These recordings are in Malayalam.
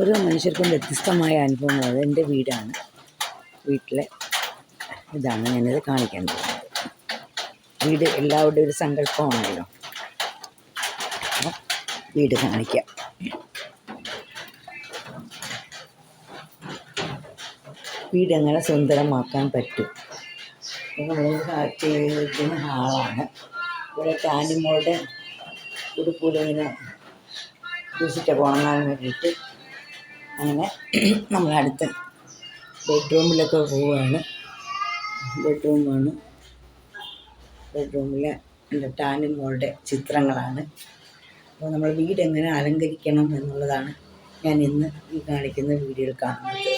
ഓരോ മനുഷ്യർക്കും വ്യത്യസ്തമായ അനുഭവങ്ങൾ. അത് എന്റെ വീടാണ്. വീട്ടിലെ ഇതാണ് ഞാനിത് കാണിക്കാൻ പോകുന്നത് വീട് എല്ലാവരുടെയും ഒരു സങ്കല്പമാണല്ലോ. അപ്പം വീട് കാണിക്കാം. വീട് എങ്ങനെ സുന്ദരമാക്കാൻ പറ്റും? നമ്മൾ ചെയ്തിരിക്കുന്ന ഹാളാണ് ഇവിടെ ടാനിമോളുടെ ഉടുപ്പൂലിങ്ങനെ ദൂഷിച്ച ഉണങ്ങാൻ വേണ്ടിയിട്ട് അങ്ങനെ നമ്മൾ അടുത്ത ബെഡ്റൂമിലൊക്കെ പോവുകയാണ് ബെഡ്റൂമാണ്. ബെഡ്റൂമിലെ എന്റെ ടാനിമോളുടെ ചിത്രങ്ങളാണ്. അപ്പോൾ നമ്മൾ വീട് എങ്ങനെ അലങ്കരിക്കണം എന്നുള്ളതാണ് ഞാൻ ഇന്ന് ഈ കാണിക്കുന്ന വീഡിയോയിൽ കാണുന്നത്.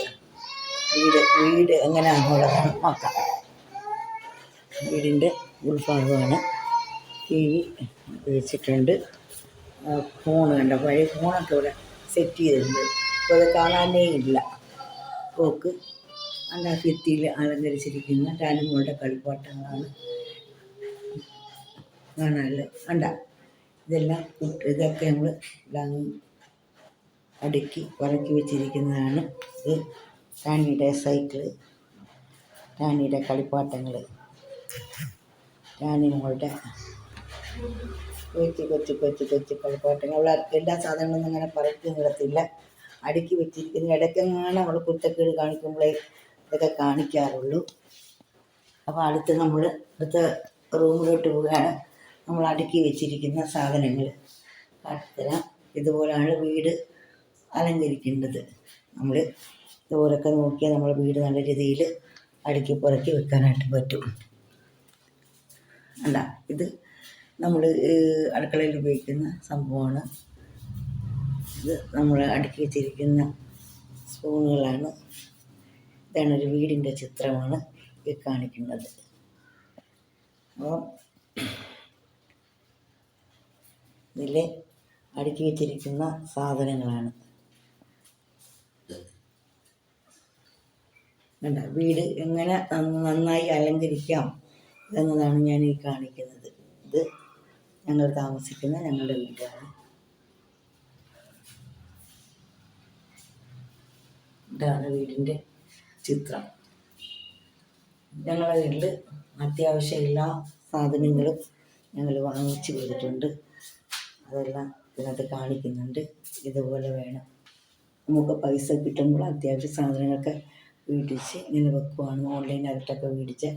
വീട് വീട് എങ്ങനെയാണെന്നുള്ളതാണ് നോക്കാം. വീടിന്റെ ഉൾഭാഗമാണ്. ടി വി വെച്ചിട്ടുണ്ട്. ഫോൺ കണ്ട? പഴയ ഫോണൊക്കെ ഇവിടെ സെറ്റ് ചെയ്തിട്ടുണ്ട്. അപ്പോൾ അത് കാണാനേ ഇല്ല. പോക്ക് അല്ല ഭിത്തിയിൽ അലങ്കരിച്ചിരിക്കുന്ന ടാനുമോളുടെ കളിപ്പാട്ടങ്ങളാണ് കാണാനുള്ളത്. കണ്ട ഇതെല്ലാം ഇതൊക്കെ നമ്മൾ അടുക്കി പറക്കി വെച്ചിരിക്കുന്നതാണ്. ഇത് റാണിയുടെ സൈക്കിൾ റാണിയുടെ കളിപ്പാട്ടങ്ങൾ റാണി മോളുടെ കൊച്ചു കൊച്ചു കൊച്ചു കൊച്ചു കളിപ്പാട്ടങ്ങൾ. എല്ലാ സാധനങ്ങളും അങ്ങനെ പറക്കി നിടത്തില്ല അടുക്കി വെച്ചിരിക്കുന്ന. ഇടയ്ക്കെങ്ങാണ് നമ്മൾ കുറ്റക്കേട് കാണിക്കുമ്പോഴേ ഇതൊക്കെ കാണിക്കാറുള്ളൂ. അപ്പോൾ അടുത്ത് നമ്മൾ അടുത്ത റൂമിലോട്ട് പോവുകയാണ്. നമ്മൾ അടുക്കി വെച്ചിരിക്കുന്ന സാധനങ്ങൾ കാട്ടിത്തരാം ഇതുപോലെയാണ് വീട് അലങ്കരിക്കേണ്ടത്. നമ്മൾ ഇതുപോലൊക്കെ നോക്കിയാൽ നമ്മൾ വീട് നല്ല രീതിയിൽ അടുക്കി പുറക്കി വെക്കാനായിട്ട് പറ്റും. അല്ല ഇത് നമ്മൾ അടുക്കളയിൽ ഉപയോഗിക്കുന്ന സംഭവമാണ്. ഇത് നമ്മൾ അടുക്കി വെച്ചിരിക്കുന്ന സ്പൂണുകളാണ്. ഇതാണ് ഒരു വീടിന്റെ ചിത്രമാണ് ഈ കാണിക്കുന്നത്. അപ്പോൾ ഇതിൽ അടുക്കി വെച്ചിരിക്കുന്ന സാധനങ്ങളാണ്. വേണ്ട വീട് എങ്ങനെ നന്നായി അലങ്കരിക്കാം എന്നതാണ് ഞാൻ ഈ കാണിക്കുന്നത്. ഇത് ഞങ്ങൾ താമസിക്കുന്ന ഞങ്ങളുടെ വീടാണ്. ഇതാണ് വീടിന്റെ ചിത്രം. ഞങ്ങളുടെ വീട്ടിൽ അത്യാവശ്യം എല്ലാ സാധനങ്ങളും ഞങ്ങൾ വാങ്ങിച്ചു കൊടുത്തിട്ടുണ്ട്. അതെല്ലാം ഇതിനകത്ത് കാണിക്കുന്നുണ്ട്. ഇതുപോലെ വേണം. നമുക്ക് പൈസ കിട്ടുമ്പോൾ അത്യാവശ്യ സാധനങ്ങളൊക്കെ വീട്ടിച്ച് ഇങ്ങനെ വെക്കുവാണ്. ഓൺലൈനായിട്ടൊക്കെ മേടിച്ച്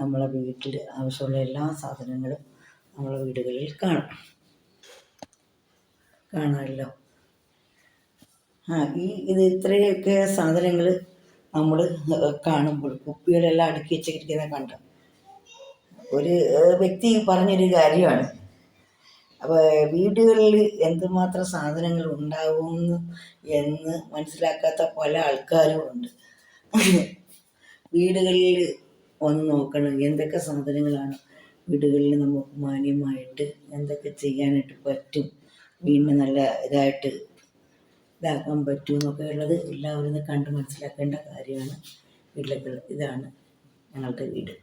നമ്മളെ വീട്ടിൽ ആവശ്യമുള്ള എല്ലാ സാധനങ്ങളും നമ്മളെ വീടുകളിൽ കാണാം. കാണാമല്ലോ. ഈ ഇത് ഇത്രയൊക്കെ സാധനങ്ങൾ നമ്മൾ കാണുമ്പോൾ കുപ്പികളെല്ലാം അടുക്കി വെച്ചിരിക്കുന്നത് കണ്ടു. ഒരു വ്യക്തി പറഞ്ഞൊരു കാര്യമാണ്. അപ്പോൾ വീടുകളിൽ എന്തുമാത്രം സാധനങ്ങൾ ഉണ്ടാവുമെന്ന് എന്ന് മനസ്സിലാക്കാത്ത പല ആൾക്കാരും ഉണ്ട്. വീടുകളിൽ ഒന്ന് നോക്കണം എന്തൊക്കെ സാധനങ്ങളാണ് വീടുകളിൽ നമുക്ക് മാന്യമായിട്ട് എന്തൊക്കെ ചെയ്യാനായിട്ട് പറ്റും. വീടിന് നല്ല ഇതായിട്ട് ഇതാക്കാൻ പറ്റും എന്നൊക്കെ ഉള്ളത് എല്ലാവരും കണ്ട് മനസ്സിലാക്കേണ്ട കാര്യമാണ്. വീട്ടിലേക്കുള്ള ഇതാണ് ഞങ്ങളുടെ വീട്.